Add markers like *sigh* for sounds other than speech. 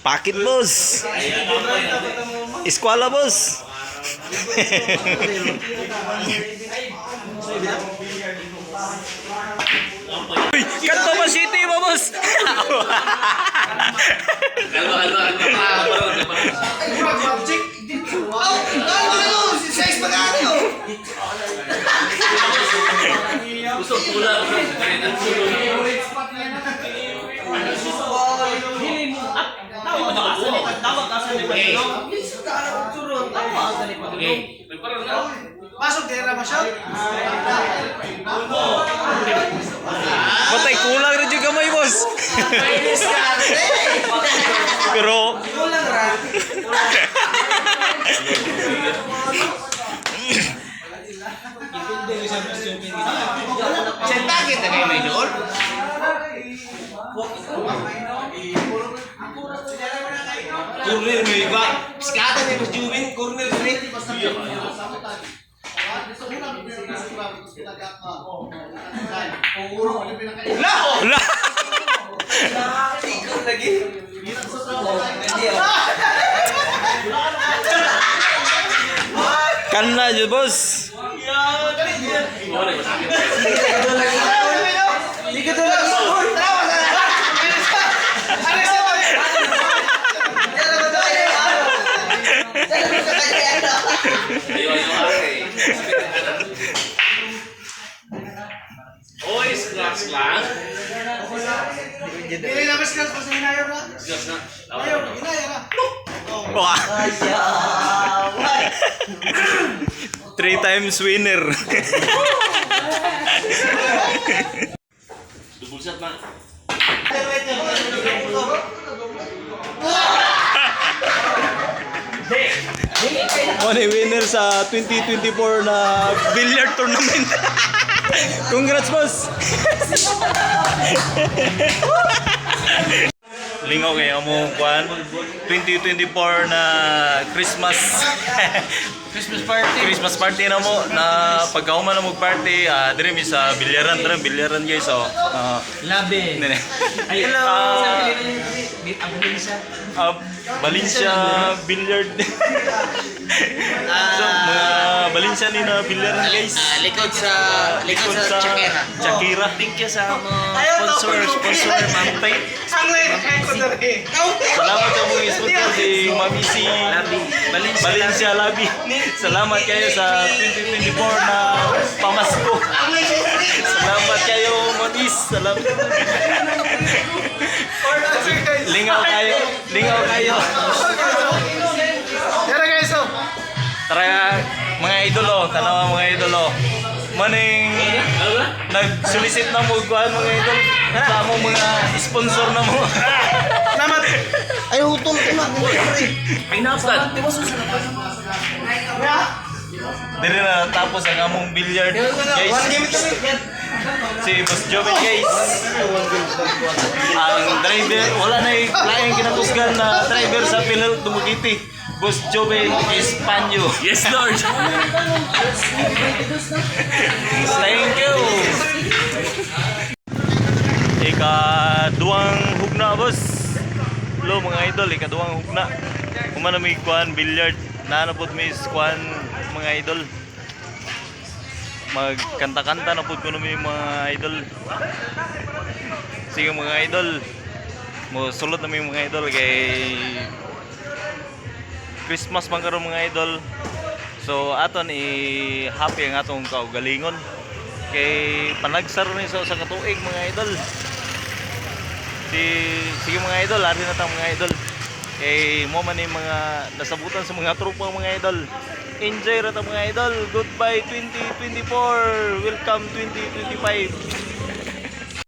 Pakit boss. Eskwala boss. Uy, kanto ba city mo boss? Kalma, kalma, kalma. Pasok din na masyad. Patay kulang rin yung gamay boss. Pero Sentakit na kayo may doon? Corner mo iba. Skata ni Mas Jubin, corner ni. La! wala. *laughs* Kanna dyan boss. Hindi ka doon lang. Trawa na lang. Oy, scratch lang. Hindi na mas kasi kasi hinayar na. Scratch na. Ayaw, hinayar na. Wah. Three times winner. Double shot na. One winner sa 2024 na billiard tournament. *laughs* Congrats boss. Lingaw kay amo kwan 2024 na Christmas *laughs* Christmas party. Christmas party na mo na pagkahuman na mo party ah dire mi sa bilyaran dire bilyaran guys so ah Labi. *laughs* nene Hello. Ah, Ang Valencia. ah, Valencia Billiard *laughs* Valencia ni na bilyaran guys Ah, likod sa likod sa Chakera. Chakira. Thank you sa mga Ayaw, sponsor, sponsor. Ma'am Tay. Salamat sa mga sponsor si Mami si Labi. Valencia. Labi. Salamat kayo sa 2024 na pamasko. Salamat kayo, Matis. Salamat. Lingaw kayo. Lingaw kayo. Tanawa mga idolo. Maning nag-solicit na mo kuhan mga idol. Sa among mga sponsor na mo. Salamat. Ay, utol ko na. Ay, napan. Di ba susunod? Dire na tapos ang among billiard. Guys, One game ito. si Boss Joven guys. Ang driver, wala na yung laing kinatusgan na driver sa Pinel Dumugiti. Boss Joven Espanyo. Yes, Lord. Thank you. Ikaduwang hugna, boss. Hello mga idol, ikaduwang hugna. Kumana may kuan billiard. Nanapod may kuan mga idol. Magkanta-kanta na pod ko na may mga idol. Sige mga idol. Mo sulod na may mga idol kay Christmas man karon mga idol. So aton i happy ang atong kaugalingon kay panagsar ni sa usa ka tuig mga idol. Si sige mga idol, ari na ta mga idol. Kay mo man yung mga nasabutan sa mga tropa mga idol. Enjoy ra ta mga idol. Goodbye 2024. Welcome 2025.